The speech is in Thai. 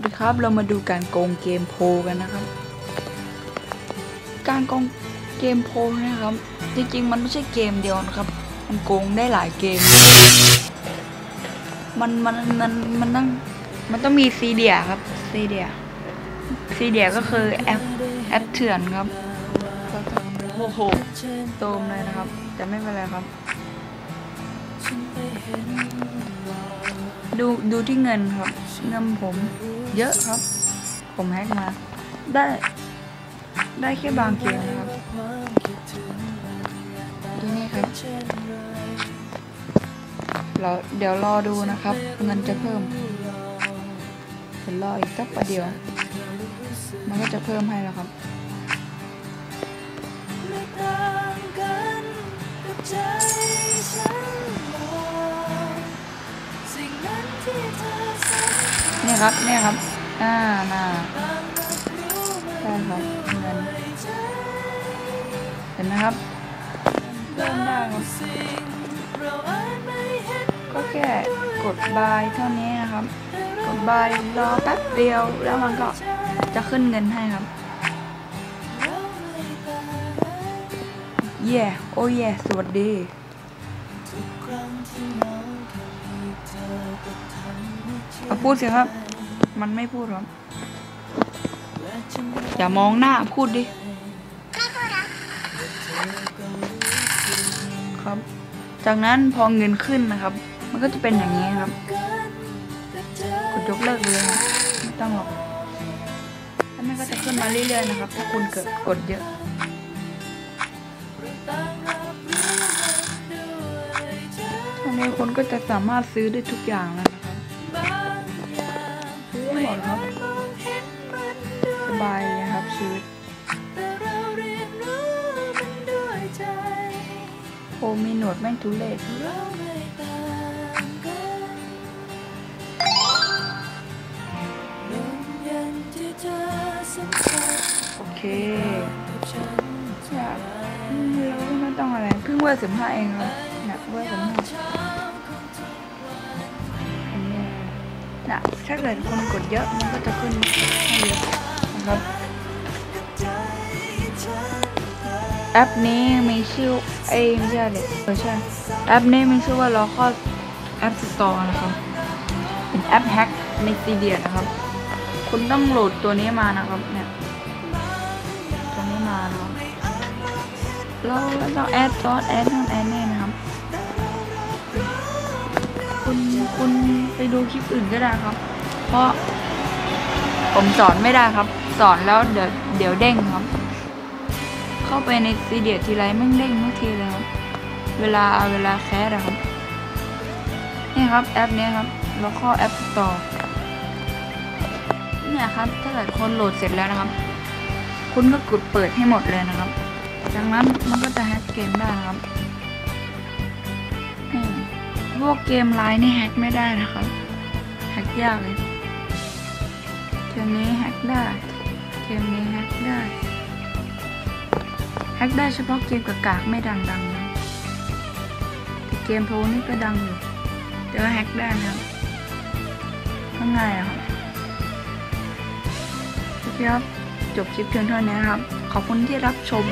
วัสดีครับ เรามาดูการโกงเกมโพกันนะครับ การโกงเกมโพนะครับ จริงๆ มันไม่ใช่เกมเดียวนะครับ มันโกงได้หลายเกม มันมันมันมันต้องมันต้องมีซีเดียครับซีเดียซีเดียก็คือแอปแอปเถื่อนครับโอ้โหโตมเลยนะครับ แต่ไม่เป็นไรครับ ดูดูที่เงินครับ เงินผม เยอะครับ ผมแฮกมา ได้ ได้แค่บางเกมนะครับดูนี่ครับเราเดี๋ยวรอดูนะครับ เงินจะเพิ่มเดี๋ยวรออีกสักประเดี๋ยว มันก็จะเพิ่มให้แล้วครับไม่ต่างกันกับใจ นี่ครับเนี่ยครับอ่ามาญารับรู้มันได้ครับเงินเห็นไหมครับเพิ่มได้ครับก็แค่กดบายเท่านี้นะครับ กดบายรอแป๊บเดียวแล้วมันก็จะขึ้นเงินให้ครับเย่โอ้เย่สวัสดี เหงาแค่เพียงเธอก็ทำให้ฉันเอาพูดสิครับ มันไม่พูดครับและฉันอย่ามองหน้าพูดดิ ครับ จากนั้นพอเงินขึ้นนะครับ มันก็จะเป็นอย่างนี้ครับ กดยกเลิกเลยครับไม่ต้องหรอกแล้วมันก็จะขึ้นมาเรื่อยๆนะครับ ถ้าคุณเกิดกดเยอะ นี้คุณก็จะสามารถซื้อได้ทุกอย่างแล้วนะครับซื้อหมดครับ สบายเลยครับชีวิตโอมีหนวดแม่งทุเรศโอเคอยากเราไม่ต้องอะไร เพิ่งเวอร์สิบห้าเองครับเนี่ยเวอร์สิบห้า ถ้าเกิดคนกดเยอะมันก็จะขึ้นให้เยอะนะครับ แอปนี้มีชื่อเอ้ไม่ใช่เด็กเออใช่ แอปนี้มีชื่อว่าล้อข้อแอปสตอร์นะครับเป็นแอปแฮกในซีเดียนะครับ คุณต้องโหลดตัวนี้มานะครับเนี่ยตัวนี้มานะครับเราต้องแอดซอสแอดนั่นแอดนี่ คุณไปดูคลิปอื่นก็ได้ครับ เพราะผมสอนไม่ได้ครับ สอนแล้วเดี๋ยวเดี๋ยวเด้งครับ เข้าไปในซีเดียทีไรม่งเด้งทุกทีเลยครับ เวลาเวลาแคสอะครับ นี่ครับแอปนี้ครับ แล้วก็แอปต่อเนี่ยครับ ถ้าเกิดคนโหลดเสร็จแล้วนะครับ คุณก็กดเปิดให้หมดเลยนะครับ จากนั้นมันก็จะแฮกเกมได้ครับ พวกเกมไลน์นี่แฮกไม่ได้นะครับแฮกยากเลย เกมนี้แฮกได้ เกมนี้แฮกได้ แฮกได้เฉพาะเกมกากากๆไม่ดังๆนะแต่เกมโพนี่ก็ดังอยู่แต่ว่าแฮกได้นะครับก็ง่ายอะครับโอเคครับจบคลิปเพียงเท่านี้นครับ ขอบคุณที่รับชม